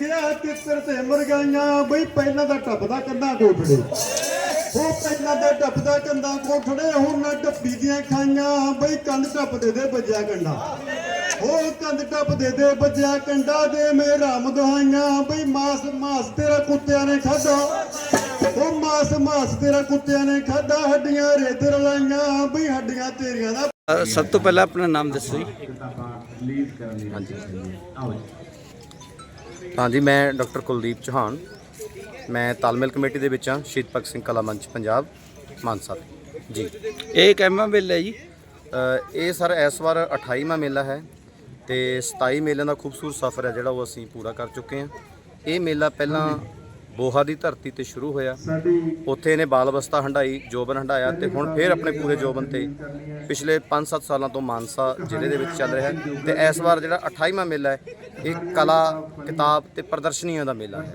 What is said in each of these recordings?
ਲਿਖਿਆ ਤਿੱਤਰ ਤੇ ਮਰਗਾਈਆਂ ਬਈ ਪਹਿਲਾਂ ਦਾ ਟੱਪਦਾ ਕੰਦਾ ਕੋਠੜੇ ਉਹ ਪਹਿਲਾਂ ਦਾ ਟੱਪਦਾ ਕੰਦਾ ਕੋਠੜੇ ਹੁਣ ਨਾ ਟੱਪੀ ਦੀਆਂ ਖਾਈਆਂ ਬਈ ਕੰਧ ਟੱਪ ਦੇ ਵੱਜਿਆ ਕੰਡਾ। ਉਹ ਕੰਧ ਟੱਪ ਦੇ ਵੱਜਿਆ ਕੰਡਾ ਦੇ ਮੇ ਰਾਮ ਦੁਹਾਈਆਂ ਬਈ ਮਾਸ ਮਾਸ ਤੇਰਾ ਕੁੱਤਿਆਂ ਨੇ ਖਾਦਾ ਉਹ ਮਾਸ ਮਾਸ ਤੇਰਾ ਕੁੱਤਿਆਂ ਨੇ ਖਾਦਾ ਹੱਡੀਆਂ ਰੇਤ ਰਲਾਈਆਂ ਬਈ ਹੱਡੀਆਂ ਤੇਰੀਆਂ ਦਾ ਸਭ ਤੋਂ ਪਹਿਲਾਂ ਆਪਣਾ ਨਾਮ ਦੱਸੋ ਜੀ। ਹਾਂਜੀ। ਮੈਂ ਡਾਕਟਰ ਕੁਲਦੀਪ ਚੌਹਾਨ। ਮੈਂ ਤਾਲਮੇਲ ਕਮੇਟੀ ਦੇ ਵਿੱਚ ਹਾਂ ਸ਼ਹੀਦ ਭਗਤ ਸਿੰਘ ਕਲਾ ਮੰਚ ਪੰਜਾਬ ਮਾਨਸਾ। ਜੀ। ਇਹ ਕਹਿਮਾ ਬਿੱਲ ਹੈ ਜੀ? ਅ, ਇਹ ਸਰ ਇਸ ਵਾਰ 28ਵਾਂ ਮੇਲਾ ਹੈ ਤੇ 27 ਮੇਲਿਆਂ ਦਾ ਖੂਬਸੂਰਤ ਸਫ਼ਰ ਹੈ ਜਿਹੜਾ ਉਹ ਅਸੀਂ ਪੂਰਾ ਕਰ ਚੁੱਕੇ ਹਾਂ। ਇਹ ਮੇਲਾ ਪਹਿਲਾਂ ਬੋਹਾ ਦੀ ਧਰਤੀ ਤੇ ਸ਼ੁਰੂ ਹੋਇਆ। ਉੱਥੇ ਇਹਨੇ ਬਾਲ ਅਵਸਥਾ ਹੰਡਾਈ ਜੋਬਨ ਹੰਡਾਇਆ ਤੇ ਹੁਣ ਫੇਰ ਆਪਣੇ ਪੂਰੇ ਜੋਬਨ ਤੇ। ਪਿਛਲੇ 5-7 ਸਾਲਾਂ ਤੋਂ ਮਾਨਸਾ ਜ਼ਿਲ੍ਹੇ ਦੇ ਵਿੱਚ ਚੱਲ ਰਿਹਾ ਹੈ ਤੇ ਇਸ ਵਾਰ ਜਿਹੜਾ 28ਵਾਂ ਮੇਲਾ ਹੈ ਇਹ ਕਲਾ ਕਿਤਾਬ ਤੇ ਪ੍ਰਦਰਸ਼ਨੀਆਂ ਦਾ ਮੇਲਾ ਹੈ।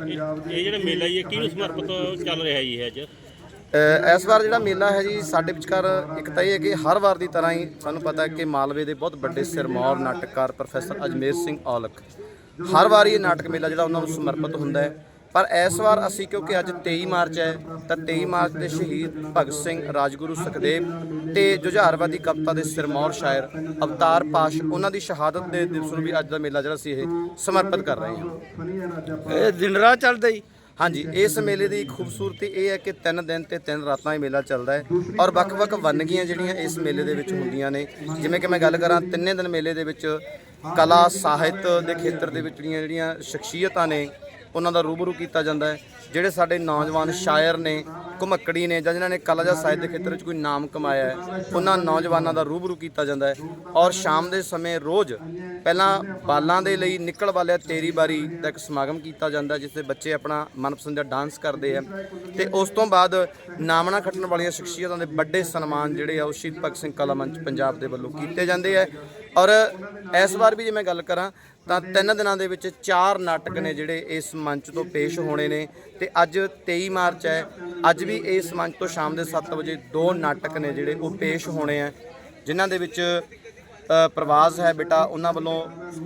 ਇਹ ਜਿਹੜਾ ਮੇਲਾ ਜੀ ਕਿਹਨੂੰ ਸਮਰਪਿਤ ਚੱਲ ਰਿਹਾ ਜੀ ਇਹ ਅੱਜ? ਅ, ਇਸ ਵਾਰ ਜਿਹੜਾ ਮੇਲਾ ਹੈ ਜੀ ਸਾਡੇ ਵਿਚਕਾਰ ਇੱਕ ਤਾਂ ਇਹ ਹੈ ਕਿ ਹਰ ਵਾਰ ਦੀ ਤਰ੍ਹਾਂ ਹੀ ਸਾਨੂੰ ਪਤਾ ਹੈ ਕਿ ਮਾਲਵੇ ਦੇ ਬਹੁਤ ਵੱਡੇ ਸਿਰਮੌਰ ਨਾਟਕਕਾਰ ਪ੍ਰੋਫੈਸਰ ਅਜਮੇਰ ਸਿੰਘ ਔਲਖ ਹਰ ਵਾਰ ਇਹ ਨਾਟਕ ਮੇਲਾ ਜਿਹੜਾ ਉਹਨਾਂ ਨੂੰ ਸਮਰਪਿਤ ਹੁੰਦਾ ਹੈ। ਪਰ ਇਸ ਵਾਰ ਅਸੀਂ ਕਿਉਂਕਿ ਅੱਜ 23 ਮਾਰਚ ਹੈ ਤਾਂ 23 ਮਾਰਚ ਦੇ ਸ਼ਹੀਦ ਭਗਤ ਸਿੰਘ ਰਾਜਗੁਰੂ ਸੁਖਦੇਵ ਤੇ ਜੁਝਾਰਵਾਦੀ ਕਵਿਤਾ ਦੇ ਸਿਰਮੌਰ ਸ਼ਾਇਰ ਅਵਤਾਰ ਪਾਸ਼ ਉਹਨਾਂ ਦੀ ਸ਼ਹਾਦਤ ਦੇ ਦਿਵਸ ਨੂੰ ਵੀ ਅੱਜ ਦਾ ਮੇਲਾ ਜਿਹੜਾ ਸੀ ਇਹ ਸਮਰਪਿਤ ਕਰ ਰਹੇ ਹਾਂ। ਇਹ ਦਿਨ ਰਾਤ ਚੱਲਦਾ ਜੀ। ਹਾਂਜੀ ਇਸ ਮੇਲੇ ਦੀ ਖੂਬਸੂਰਤੀ ਇਹ ਹੈ ਕਿ ਤਿੰਨ ਦਿਨ ਤੇ ਤਿੰਨ ਰਾਤਾਂ ਇਹ ਮੇਲਾ ਚੱਲਦਾ ਹੈ ਔਰ ਵੱਖ-ਵੱਖ ਵੰਨਗੀਆਂ ਜਿਹੜੀਆਂ ਇਸ ਮੇਲੇ ਦੇ ਵਿੱਚ ਹੁੰਦੀਆਂ ਨੇ ਜਿਵੇਂ ਕਿ ਮੈਂ ਗੱਲ ਕਰਾਂ ਤਿੰਨੇ ਦਿਨ ਮੇਲੇ ਦੇ ਵਿੱਚ ਕਲਾ, ਸਾਹਿਤ ਦੇ ਖੇਤਰ ਦੇ ਵਿੱਚ ਜਿਹੜੀਆਂ ਜਿਹੜੀਆਂ ਸ਼ਖਸੀਅਤਾਂ ਨੇ, ਉਹਨਾਂ ਦਾ ਰੂਬਰੂ ਕੀਤਾ ਜਾਂਦਾ ਹੈ। ਜਿਹੜੇ ਸਾਡੇ ਨੌਜਵਾਨ ਸ਼ਾਇਰ ਨੇ ਘੁਮੱਕੜੀ ਨੇ ਜਾਂ ਜਿਨ੍ਹਾਂ ਨੇ ਕਲਾ ਜਾਂ ਸਾਹਿਤ ਦੇ ਖੇਤਰ ਵਿੱਚ ਕੋਈ ਨਾਮ ਕਮਾਇਆ ਹੈ ਉਹਨਾਂ ਨੌਜਵਾਨਾਂ ਦਾ ਰੂਬਰੂ ਕੀਤਾ ਜਾਂਦਾ ਹੈ। ਔਰ ਸ਼ਾਮ ਦੇ ਸਮੇਂ ਰੋਜ਼ ਪਹਿਲਾਂ ਬਾਲਾਂ ਦੇ ਲਈ ਨਿਕਲ ਵਾਲਿਆ ਤੇਰੀ ਬਾਰੀ ਦਾ ਇੱਕ ਸਮਾਗਮ ਕੀਤਾ ਜਾਂਦਾ ਹੈ, ਜਿਸ ਦੇ ਬੱਚੇ ਆਪਣਾ ਮਨਪਸੰਦ ਦਾ ਡਾਂਸ ਕਰਦੇ ਆ ਤੇ ਉਸ ਤੋਂ ਬਾਅਦ ਨਾਮਣਾ ਖੱਟਣ ਵਾਲੀਆਂ ਸ਼ਖਸੀਅਤਾਂ ਦੇ ਵੱਡੇ ਸਨਮਾਨ ਜਿਹੜੇ ਆ ਉਹ ਸ਼ਹੀਦ ਭਗਤ ਸਿੰਘ ਕਲਾ ਮੰਚ ਪੰਜਾਬ ਦੇ ਵੱਲੋਂ ਕੀਤੇ ਜਾਂਦੇ ਆ ਔਰ ਇਸ ਵਾਰ ਵੀ ਜੇ ਮੈਂ ਗੱਲ ਕਰਾਂ ਤਾਂ ਤਿੰਨ ਦਿਨਾਂ ਦੇ ਵਿੱਚ ਚਾਰ ਨਾਟਕ ਨੇ ਜਿਹੜੇ ਇਸ ਮੰਚ ਤੋਂ ਪੇਸ਼ ਹੋਣੇ ਨੇ। ਤੇ ਅੱਜ 23 ਮਾਰਚ ਹੈ ਅੱਜ ਵੀ ਇਸ ਮੰਚ ਤੋਂ ਸ਼ਾਮ ਦੇ 7 ਵਜੇ ਦੋ ਨਾਟਕ ਨੇ ਜਿਹੜੇ ਉਹ ਪੇਸ਼ ਹੋਣੇ ਆ ਜਿਨ੍ਹਾਂ ਦੇ ਵਿੱਚ ਅ, ਪ੍ਰਵਾਸ ਹੈ ਬੇਟਾ। ਉਹਨਾਂ ਵੱਲੋਂ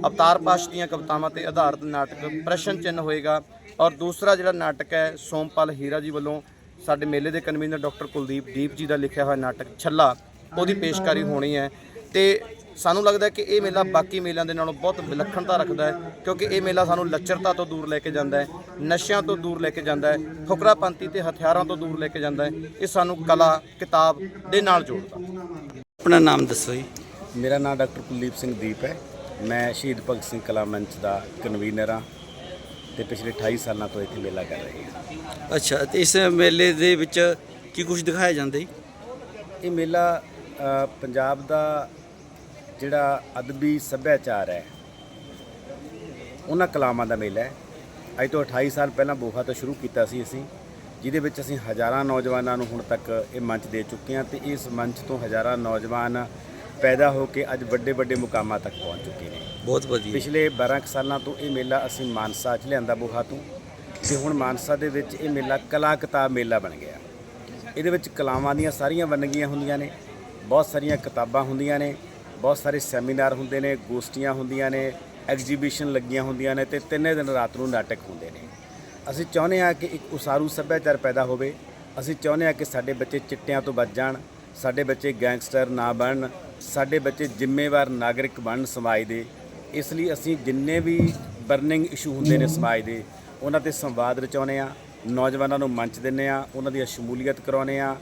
ਅਵਤਾਰ ਪਾਸ਼ ਦੀਆਂ ਕਵਿਤਾਵਾਂ ਤੇ ਆਧਾਰਿਤ ਨਾਟਕ ਪ੍ਰਸ਼ਨ ਚਿੰਨ ਹੋਏਗਾ। ਔਰ ਦੂਸਰਾ ਜਿਹੜਾ ਨਾਟਕ ਹੈ ਸੋਮਪਾਲ ਹੀਰਾ ਜੀ ਵੱਲੋਂ ਸਾਡੇ ਮੇਲੇ ਦੇ ਕਨਵੀਨਰ ਡਾਕਟਰ ਕੁਲਦੀਪ ਦੀਪ ਜੀ ਦਾ ਲਿਖਿਆ ਹੋਇਆ ਨਾਟਕ ਛੱਲਾ ਉਹਦੀ ਪੇਸ਼ਕਾਰੀ ਹੋਣੀ ਹੈ। ਤੇ ਸਾਨੂੰ ਲੱਗਦਾ ਹੈ ਕਿ ਇਹ ਮੇਲਾ ਬਾਕੀ ਮੇਲਿਆਂ ਦੇ ਨਾਲੋਂ ਬਹੁਤ ਵਿਲੱਖਣਤਾ ਰੱਖਦਾ ਹੈ ਕਿਉਂਕਿ ਇਹ ਮੇਲਾ ਸਾਨੂੰ ਲੱਚਰਤਾ ਤੋਂ ਦੂਰ ਲੈ ਕੇ ਜਾਂਦਾ ਹੈ ਨਸ਼ਿਆਂ ਤੋਂ ਦੂਰ ਲੈ ਕੇ ਜਾਂਦਾ ਹੈ ਫੁਕਰਾਪੰਤੀ ਤੇ ਹਥਿਆਰਾਂ ਤੋਂ ਦੂਰ ਲੈ ਕੇ ਜਾਂਦਾ ਹੈ ਇਹ ਸਾਨੂੰ ਕਲਾ ਕਿਤਾਬ ਦੇ ਨਾਲ ਜੋੜਦਾ ਆਪਣਾ ਨਾਮ ਦੱਸੋ ਜੀ। ਮੇਰਾ ਨਾਮ ਡਾਕਟਰ ਕੁਲਦੀਪ ਸਿੰਘ ਦੀਪ ਹੈ। ਮੈਂ ਸ਼ਹੀਦ ਭਗਤ ਸਿੰਘ ਕਲਾ ਮੰਚ ਦਾ ਕਨਵੀਨਰ ਹਾਂ ਤੇ ਪਿਛਲੇ 28 ਸਾਲਾਂ ਤੋਂ ਇੱਥੇ ਮੇਲਾ ਕਰ ਰਹੇ ਹਾਂ। ਅੱਛਾ ਤੇ ਇਸ ਮੇਲੇ ਦੇ ਵਿੱਚ ਕੀ ਕੁਝ ਦਿਖਾਇਆ ਜਾਂਦਾ ਜੀ? ਇਹ ਮੇਲਾ ਪੰਜਾਬ ਦਾ ਜਿਹੜਾ ਅਦਬੀ ਸੱਭਿਆਚਾਰ ਹੈ ਉਹਨਾਂ ਕਲਾਮਾਂ ਦਾ ਮੇਲਾ ਹੈ। ਅੱਜ ਤੋਂ 28 ਸਾਲ ਪਹਿਲਾਂ ਬੋਹਾ ਤੋਂ ਸ਼ੁਰੂ ਕੀਤਾ ਸੀ ਅਸੀਂ ਜਿਹਦੇ ਵਿੱਚ ਅਸੀਂ ਹਜ਼ਾਰਾਂ ਨੌਜਵਾਨਾਂ ਨੂੰ ਹੁਣ ਤੱਕ ਇਹ ਮੰਚ ਦੇ ਚੁੱਕੇ ਹਾਂ ਤੇ ਇਸ ਮੰਚ ਤੋਂ ਹਜ਼ਾਰਾਂ ਨੌਜਵਾਨ ਪੈਦਾ ਹੋ ਕੇ ਅੱਜ ਵੱਡੇ ਵੱਡੇ ਮੁਕਾਮਾਂ ਤੱਕ ਪਹੁੰਚ ਚੁੱਕੇ ਨੇ। ਬਹੁਤ ਵਧੀਆ। ਪਿਛਲੇ 12 ਕੁ ਸਾਲਾਂ ਤੋਂ ਇਹ ਮੇਲਾ ਅਸੀਂ ਮਾਨਸਾ 'ਚ ਲਿਆਂਦਾ ਬੋਹਾ ਤੋਂ ਤੇ ਹੁਣ ਮਾਨਸਾ ਦੇ ਵਿੱਚ ਇਹ ਮੇਲਾ ਕਲਾ ਕਿਤਾਬ ਮੇਲਾ ਬਣ ਗਿਆ। ਇਹਦੇ ਵਿੱਚ ਕਲਾਵਾਂ ਦੀਆਂ ਸਾਰੀਆਂ ਵੰਨਗੀਆਂ ਹੁੰਦੀਆਂ ਨੇ ਬਹੁਤ ਸਾਰੀਆਂ ਕਿਤਾਬਾਂ ਹੁੰਦੀਆਂ ਨੇ ਬਹੁਤ ਸਾਰੇ ਸੈਮੀਨਾਰ ਹੁੰਦੇ ਨੇ, ਗੋਸ਼ਟੀਆਂ ਹੁੰਦੀਆਂ ਨੇ, ਐਗਜ਼ੀਬਿਸ਼ਨ ਲੱਗੀਆਂ ਹੁੰਦੀਆਂ ਨੇ ਤੇ ਤਿੰਨੇ ਦਿਨ ਰਾਤ ਨੂੰ ਨਾਟਕ ਹੁੰਦੇ ਨੇ। ਅਸੀਂ ਚਾਹੁੰਦੇ ਹਾਂ ਕਿ ਇੱਕ ਉਸਾਰੂ ਸੱਭਿਆਚਾਰ ਪੈਦਾ ਹੋਵੇ। ਅਸੀਂ ਚਾਹੁੰਦੇ ਹਾਂ ਕਿ ਸਾਡੇ ਬੱਚੇ ਚਿੱਟਿਆਂ ਤੋਂ ਬਚ ਜਾਣ, ਸਾਡੇ ਬੱਚੇ ਗੈਂਗਸਟਰ ਨਾ ਬਣਨ, ਸਾਡੇ ਬੱਚੇ ਜ਼ਿੰਮੇਵਾਰ ਨਾਗਰਿਕ ਬਣਨ ਸਮਾਜ ਦੇ। ਇਸ ਲਈ ਅਸੀਂ ਜਿੰਨੇ ਵੀ ਬਰਨਿੰਗ ਇਸ਼ੂ ਹੁੰਦੇ ਨੇ ਸਮਾਜ ਦੇ, ਉਹਨਾਂ ਤੇ ਸੰਵਾਦ ਰਚਾਉਂਦੇ ਆ ਨੌਜਵਾਨਾਂ ਨੂੰ ਮੰਚ ਦਿੰਦੇ ਆ ਉਹਨਾਂ ਦੀ ਸ਼ਮੂਲੀਅਤ ਕਰਾਉਂਦੇ ਆ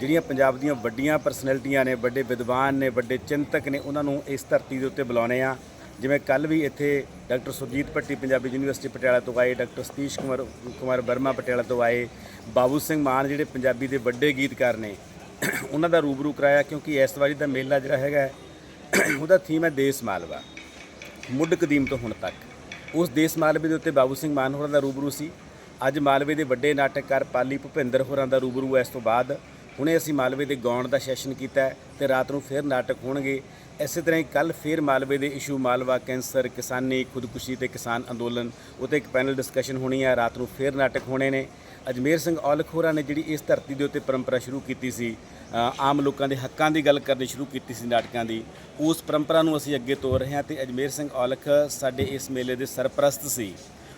ਜਿਹੜੀਆਂ ਪੰਜਾਬ ਦੀਆਂ ਵੱਡੀਆਂ ਪਰਸਨੈਲਿਟੀਆਂ ਨੇ, ਵੱਡੇ ਵਿਦਵਾਨ ਨੇ, ਵੱਡੇ ਚਿੰਤਕ ਨੇ, ਉਹਨਾਂ ਨੂੰ ਇਸ ਧਰਤੀ ਦੇ ਉੱਤੇ ਬੁਲਾਉਂਦੇ ਆ। ਜਿਵੇਂ ਕੱਲ ਵੀ ਇੱਥੇ ਡਾਕਟਰ ਸੁਰਜੀਤ ਭੱਟੀ ਪੰਜਾਬੀ ਯੂਨੀਵਰਸਿਟੀ ਪਟਿਆਲਾ ਤੋਂ ਆਏ, ਡਾਕਟਰ ਸਤੀਸ਼ ਕੁਮਾਰ ਕੁਮਾਰ ਵਰਮਾ ਪਟਿਆਲਾ ਤੋਂ ਆਏ, ਬਾਬੂ ਸਿੰਘ ਮਾਨ ਜਿਹੜੇ ਪੰਜਾਬੀ ਦੇ ਵੱਡੇ ਗੀਤਕਾਰ ਨੇ, ਉਹਨਾਂ ਦਾ ਰੂਬਰੂ ਕਰਾਇਆ ਕਿਉਂਕਿ ਇਸ ਵਾਰੀ ਦਾ ਮੇਲਾ ਜਿਹੜਾ ਹੈਗਾ ਉਹਦਾ ਥੀਮ ਹੈ ਦੇਸ ਮਾਲਵਾ। ਮੁੱਢ ਕਦੀਮ ਤੋਂ ਹੁਣ ਤੱਕ। ਉਸ ਦੇਸ ਮਾਲਵੇ ਦੇ ਉੱਤੇ ਬਾਬੂ ਸਿੰਘ ਮਾਨ ਹੋਰਾਂ ਦਾ ਰੂਬਰੂ ਸੀ। ਅੱਜ ਮਾਲਵੇ ਦੇ ਵੱਡੇ ਨਾਟਕਕਾਰ ਪਾਲੀ ਭੁਪਿੰਦਰ ਹੋਰਾਂ ਦਾ ਰੂਬਰੂ ਹੈ ਇਸ ਤੋਂ ਬਾਅਦ। ਹੁਣੇ ਅਸੀਂ ਮਾਲਵੇ ਦੇ ਗਾਉਣ ਦਾ ਸੈਸ਼ਨ ਕੀਤਾ ਹੈ ਤੇ ਰਾਤ ਨੂੰ ਫਿਰ ਨਾਟਕ ਹੋਣਗੇ। ਇਸੇ ਤਰ੍ਹਾਂ ਹੀ ਕੱਲ ਫਿਰ ਮਾਲਵੇ ਦੇ ਇਸ਼ੂ ਮਾਲਵਾ, ਕੈਂਸਰ, ਕਿਸਾਨੀ, ਖੁਦਕੁਸ਼ੀ ਤੇ ਕਿਸਾਨ ਅੰਦੋਲਨ ਉਤੇ ਇੱਕ ਪੈਨਲ ਡਿਸਕਸ਼ਨ ਹੋਣੀ ਹੈ, ਰਾਤ ਨੂੰ ਫਿਰ ਨਾਟਕ ਹੋਣੇ ਨੇ। ਅਜਮੇਰ ਸਿੰਘ ਔਲਖ ਹੋਰਾਂ ਨੇ ਜਿਹੜੀ ਇਸ ਧਰਤੀ ਦੇ ਉੱਤੇ ਪਰੰਪਰਾ ਸ਼ੁਰੂ ਕੀਤੀ ਸੀ ਆਮ ਲੋਕਾਂ ਦੇ ਹੱਕਾਂ ਦੀ ਗੱਲ ਕਰਨੀ ਸ਼ੁਰੂ ਕੀਤੀ ਸੀ ਨਾਟਕਾਂ ਦੀ, ਉਸ ਪਰੰਪਰਾ ਨੂੰ ਅਸੀਂ ਅੱਗੇ ਤੋਰ ਰਹੇ ਹਾਂ ਤੇ ਅਜਮੇਰ ਸਿੰਘ ਔਲਖ ਸਾਡੇ ਇਸ ਮੇਲੇ ਦੇ ਸਰਪ੍ਰਸਤ ਸੀ।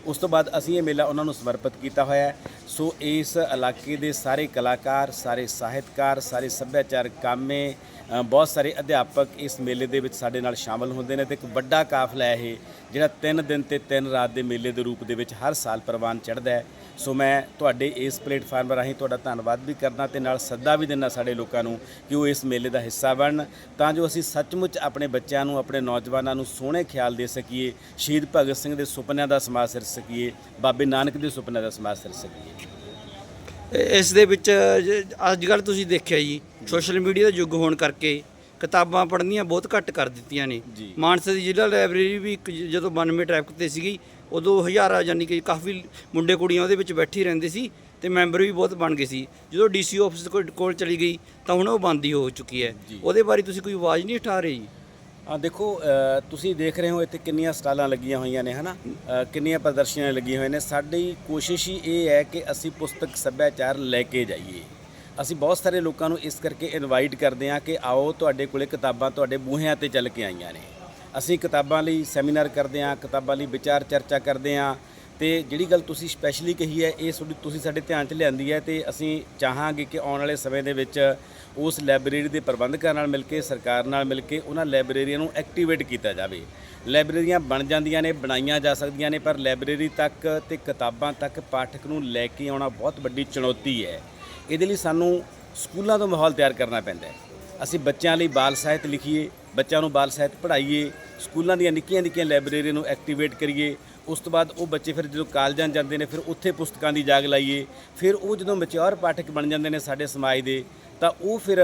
ਉਸ ਤੋਂ ਬਾਅਦ ਅਸੀਂ ਇਹ ਮੇਲਾ ਉਹਨਾਂ ਨੂੰ ਸਮਰਪਿਤ ਕੀਤਾ ਹੋਇਆ ਹੈ। ਸੋ ਇਸ ਇਲਾਕੇ ਦੇ ਸਾਰੇ ਕਲਾਕਾਰ, ਸਾਰੇ ਸਾਹਿਤਕਾਰ, ਸਾਰੇ ਸੱਭਿਆਚਾਰਕ ਕਾਮੇ ਬਹੁਤ ਸਾਰੇ ਅਧਿਆਪਕ ਇਸ ਮੇਲੇ ਦੇ ਵਿੱਚ ਸਾਡੇ ਨਾਲ ਸ਼ਾਮਲ ਹੁੰਦੇ ਨੇ ਤੇ ਇੱਕ ਵੱਡਾ ਕਾਫਲਾ ਹੈ ਇਹ, ਜਿਹੜਾ 3 ਦਿਨ ਤੇ 3 ਰਾਤ ਦੇ ਮੇਲੇ ਦੇ ਰੂਪ ਦੇ ਵਿੱਚ ਹਰ ਸਾਲ ਪ੍ਰਵਾਨ ਚੜ੍ਹਦਾ ਹੈ। ਸੋ ਮੈਂ ਤੁਹਾਡੇ ਇਸ ਪਲੇਟਫਾਰਮ ਰਾਹੀਂ ਤੁਹਾਡਾ ਧੰਨਵਾਦ ਵੀ ਕਰਦਾ ਤੇ ਨਾਲ ਸੱਦਾ ਵੀ ਦਿੰਦਾ ਸਾਡੇ ਲੋਕਾਂ ਨੂੰ ਕਿ ਉਹ ਇਸ ਮੇਲੇ ਦਾ ਹਿੱਸਾ ਬਣਨ, ਤਾਂ ਜੋ ਅਸੀਂ ਸੱਚਮੁੱਚ ਆਪਣੇ ਬੱਚਿਆਂ ਨੂੰ, ਆਪਣੇ ਨੌਜਵਾਨਾਂ ਨੂੰ ਸੋਹਣੇ ਖਿਆਲ ਦੇ ਸਕੀਏ, ਸ਼ਹੀਦ ਭਗਤ ਸਿੰਘ ਦੇ ਸੁਪਨਿਆਂ ਦਾ ਸਮਾਜ ਸਿਰ ਸਕੀਏ, ਬਾਬੇ ਨਾਨਕ ਦੇ ਸੁਪਨਿਆਂ ਦਾ ਸਮਾਜ ਸਿਰ ਸਕੀਏ। ਇਸ ਦੇ ਵਿੱਚ ਅੱਜ ਕੱਲ ਤੁਸੀਂ ਦੇਖਿਆ ਜੀ ਸੋਸ਼ਲ ਮੀਡੀਆ ਦਾ ਯੁੱਗ ਹੋਣ ਕਰਕੇ ਕਿਤਾਬਾਂ ਪੜ੍ਹਨੀਆਂ ਬਹੁਤ ਘੱਟ ਕਰ ਦਿੱਤੀਆਂ ਨੇ। ਮਾਨਸਾ ਦੀ ਜ਼ਿਲ੍ਹਾ ਲਾਇਬ੍ਰੇਰੀ ਵੀ ਇੱਕ ਜਦੋਂ 92 ਟ੍ਰੈਫਿਕ ਤੇ ਸੀਗੀ ਉਦੋਂ ਹਜ਼ਾਰਾਂ ਯਾਨੀ ਕਿ ਕਾਫੀ ਮੁੰਡੇ ਕੁੜੀਆਂ ਉਹਦੇ ਵਿੱਚ ਬੈਠੀ ਰਹਿੰਦੇ ਸੀ ਤੇ ਮੈਂਬਰ ਵੀ ਬਹੁਤ ਬਣ ਗਏ ਸੀ। ਜਦੋਂ ਡੀਸੀ ਆਫਿਸ ਕੋਲ ਚਲੀ ਗਈ ਤਾਂ ਹੁਣ ਉਹ ਬੰਦ ਹੀ ਹੋ ਚੁੱਕੀ ਹੈ। ਉਹਦੇ ਬਾਰੇ ਤੁਸੀਂ ਕੋਈ ਆਵਾਜ਼ ਨਹੀਂ ਉਠਾ ਰਹੇ ਜੀ? ਆ ਦੇਖੋ ਤੁਸੀਂ ਦੇਖ ਰਹੇ ਹੋ ਇੱਥੇ ਕਿੰਨੀਆਂ ਸਟਾਲਾਂ ਲੱਗੀਆਂ ਹੋਈਆਂ ਨੇ ਹਨਾ? ਅ, ਕਿੰਨੀਆਂ ਪ੍ਰਦਰਸ਼ਨੀਆਂ ਲੱਗੀਆਂ ਹੋਈਆਂ ਨੇ। ਸਾਡੀ ਕੋਸ਼ਿਸ਼ ਹੀ ਇਹ ਹੈ ਕਿ ਅਸੀਂ ਪੁਸਤਕ ਸੱਭਿਆਚਾਰ ਲੈ ਕੇ ਜਾਈਏ। ਅਸੀਂ ਬਹੁਤ ਸਾਰੇ ਲੋਕਾਂ ਨੂੰ ਇਸ ਕਰਕੇ ਇਨਵਾਈਟ ਕਰਦੇ ਹਾਂ ਕਿ ਆਓ ਤੁਹਾਡੇ ਕੋਲੇ ਕਿਤਾਬਾਂ ਤੁਹਾਡੇ ਬੂਹਿਆਂ ਤੇ ਚੱਲ ਕੇ ਆਈਆਂ ਨੇ। ਅਸੀਂ ਕਿਤਾਬਾਂ ਲਈ ਸੈਮੀਨਾਰ ਕਰਦੇ ਹਾਂ ਕਿਤਾਬਾਂ ਲਈ ਵਿਚਾਰ ਚਰਚਾ ਕਰਦੇ ਹਾਂ ਤੇ ਜਿਹੜੀ ਗੱਲ ਤੁਸੀਂ ਸਪੈਸ਼ਲੀ ਕਹੀ ਹੈ, ਇਹ ਤੁਹਾਡੀ ਤੁਸੀਂ ਸਾਡੇ ਧਿਆਨ 'ਚ ਲਿਆਂਦੀ ਹੈ ਤੇ ਅਸੀਂ ਚਾਹਾਂਗੇ ਕਿ ਆਉਣ ਵਾਲੇ ਸਮੇਂ ਦੇ ਵਿੱਚ ਉਸ ਲਾਇਬ੍ਰੇਰੀ ਦੇ ਪ੍ਰਬੰਧਕਾਂ ਨਾਲ ਮਿਲ ਕੇ, ਸਰਕਾਰ ਨਾਲ ਮਿਲ ਕੇ ਉਹਨਾਂ ਲਾਇਬ੍ਰੇਰੀਆਂ ਨੂੰ ਐਕਟੀਵੇਟ ਕੀਤਾ ਜਾਵੇ। ਲਾਇਬ੍ਰੇਰੀਆਂ ਬਣ ਜਾਂਦੀਆਂ ਨੇ, ਬਣਾਈਆਂ ਜਾ ਸਕਦੀਆਂ ਨੇ, ਪਰ ਲਾਇਬ੍ਰੇਰੀ ਤੱਕ ਤੇ ਕਿਤਾਬਾਂ ਤੱਕ ਪਾਠਕ ਨੂੰ ਲੈ ਕੇ ਆਉਣਾ ਬਹੁਤ ਵੱਡੀ ਚੁਣੌਤੀ ਹੈ। ਇਹਦੇ ਲਈ ਸਾਨੂੰ ਸਕੂਲਾਂ ਤੋਂ ਮਾਹੌਲ ਤਿਆਰ ਕਰਨਾ ਪੈਂਦਾ ਹੈ। ਅਸੀਂ ਬੱਚਿਆਂ ਲਈ ਬਾਲ ਸਾਹਿਤ ਲਿਖੀਏ, ਬੱਚਿਆਂ ਨੂੰ ਬਾਲ ਸਾਹਿਤ ਪੜ੍ਹਾਈਏ, ਸਕੂਲਾਂ ਦੀਆਂ ਨਿੱਕੀਆਂ ਨਿੱਕੀਆਂ ਲਾਇਬ੍ਰੇਰੀਆਂ ਨੂੰ ਐਕਟੀਵੇਟ ਕਰੀਏ ਉਸ ਤੋਂ ਬਾਅਦ ਉਹ ਬੱਚੇ ਫਿਰ ਜਦੋਂ ਕਾਲਜਾਂ ਜਾਂਦੇ ਨੇ, ਫਿਰ ਉੱਥੇ ਪੁਸਤਕਾਂ ਦੀ ਜਾਗ ਲਾਈਏ। ਫਿਰ ਉਹ ਜਦੋਂ ਮੈਚੁਰ ਪਾਠਕ ਬਣ ਜਾਂਦੇ ਨੇ ਸਾਡੇ ਸਮਾਜ ਦੇ, ਤਾਂ ਉਹ ਫਿਰ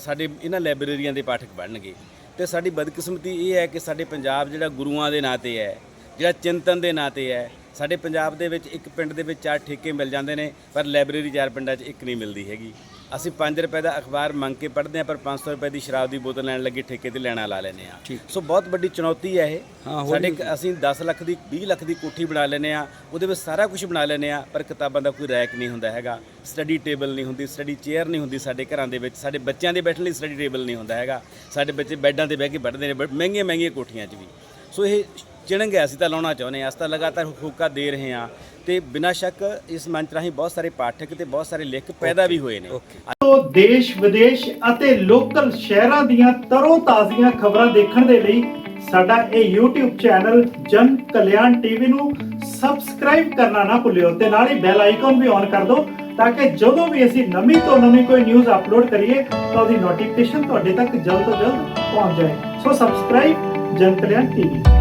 ਸਾਡੇ ਇਹਨਾਂ ਲਾਇਬ੍ਰੇਰੀਆਂ ਦੇ ਪਾਠਕ ਬਣਨਗੇ। ਤੇ ਸਾਡੀ ਬਦਕਿਸਮਤੀ ਇਹ ਹੈ ਕਿ ਸਾਡੇ ਪੰਜਾਬ ਜਿਹੜਾ ਗੁਰੂਆਂ ਦੇ ਨਾਂ ਤੇ ਹੈ, ਜਿਹੜਾ ਚਿੰਤਨ ਦੇ ਨਾਂ ਤੇ ਹੈ, ਸਾਡੇ ਪੰਜਾਬ ਦੇ ਵਿੱਚ ਇੱਕ ਪਿੰਡ ਦੇ ਵਿੱਚ ਚਾਰ ਠੇਕੇ ਮਿਲ ਜਾਂਦੇ ਨੇ, ਪਰ ਲਾਇਬ੍ਰੇਰੀ ਚਾਰ ਪਿੰਡਾਂ 'ਚ ਇੱਕ ਨਹੀਂ ਮਿਲਦੀ ਹੈਗੀ। ਅਸੀਂ 5 ਰੁਪਏ ਦਾ ਅਖਬਾਰ ਮੰਗ ਕੇ ਪੜ੍ਹਦੇ ਹਾਂ ਪਰ 500 ਰੁਪਏ ਦੀ ਸ਼ਰਾਬ ਦੀ ਬੋਤਲ ਲੈਣ ਲੱਗੇ ਠੇਕੇ ਤੇ ਲੈਣਾ ਲਾ ਲੈਨੇ ਆ ਸੋ ਬਹੁਤ ਵੱਡੀ ਚੁਣੌਤੀ ਹੈ ਇਹ। ਸਾਡੇ ਅਸੀਂ 10 ਲੱਖ ਦੀ 20 ਲੱਖ ਦੀ ਕੋਠੀ ਬਣਾ ਲੈਨੇ ਆ ਉਹਦੇ ਵਿੱਚ ਸਾਰਾ ਕੁਝ ਬਣਾ ਲੈਨੇ ਆ ਪਰ ਕਿਤਾਬਾਂ ਦਾ ਕੋਈ ਰੈਕ ਨਹੀਂ ਹੁੰਦਾ ਹੈਗਾ। ਸਟੱਡੀ ਟੇਬਲ ਨਹੀਂ ਹੁੰਦੀ ਸਟੱਡੀ ਚੇਅਰ ਨਹੀਂ ਹੁੰਦੀ ਸਾਡੇ ਘਰਾਂ ਦੇ ਵਿੱਚ ਸਾਡੇ ਬੱਚਿਆਂ ਦੇ ਬੈਠਣ ਲਈ ਸਟੱਡੀ ਟੇਬਲ ਨਹੀਂ ਹੁੰਦਾ ਹੈਗਾ। ਸਾਡੇ ਬੱਚੇ ਬੈੱਡਾਂ ਤੇ ਬਹਿ ਕੇ ਪੜ੍ਹਦੇ ਨੇ ਬਟ ਮਹਿੰਗੀਆਂ ਮਹਿੰਗੀਆਂ ਕੋਠੀਆਂ 'ਚ ਵੀ। ਸੋ ਇਹ ਚਿਣਗ ਹੈ ਅਸੀਂ ਤਾਂ ਲਾਉਣਾ ਚਾਹੁੰਦੇ ਹਾਂ ਅਸੀਂ ਤਾਂ ਲਗਾਤਾਰ ਹੋਕਾ ਦੇ ਰਹੇ ਹਾਂ। ਤੇ ਬਿਨਾਂ ਸ਼ੱਕ ਇਸ ਮੰਚ ਰਾਹੀਂ ਬਹੁਤ ਸਾਰੇ ਪਾਠਕ ਤੇ ਬਹੁਤ ਸਾਰੇ ਲੇਖਕ ਪੈਦਾ ਵੀ ਹੋਏ ਨੇ। ਤੋਂ ਦੇਸ਼, ਵਿਦੇਸ਼ ਅਤੇ ਲੋਕਲ ਸ਼ਹਿਰਾਂ ਦੀਆਂ ਤਰੋ ਤਾਜ਼ੀਆਂ ਖਬਰਾਂ ਦੇਖਣ ਦੇ ਲਈ ਸਾਡਾ ਇਹ YouTube ਚੈਨਲ ਜਨ ਕਲਿਆਣ ਟੀਵੀ ਨੂੰ ਸਬਸਕ੍ਰਾਈਬ ਕਰਨਾ ਨਾ ਭੁੱਲਿਓ ਤੇ ਨਾਲ ਹੀ ਬੈਲ ਆਈਕਨ ਵੀ ਔਨ ਕਰ ਦਿਓ ਤਾਂ ਕਿ ਜਦੋਂ ਵੀ ਅਸੀਂ ਨਵੀਂ ਤੋਂ ਨਵੀਂ ਕੋਈ ਨਿਊਜ਼ ਅਪਲੋਡ ਕਰੀਏ ਤਾਂ ਉਹਦੀ ਨੋਟੀਫਿਕੇਸ਼ਨ ਤੁਹਾਡੇ ਤੱਕ ਜਲਦ ਤੋਂ ਜਲਦ ਪਹੁੰਚ ਜਾਏ। ਸੋ ਸਬਸਕ੍ਰਾਈਬ ਜਨ ਕਲਿਆਣ ਟੀਵੀ।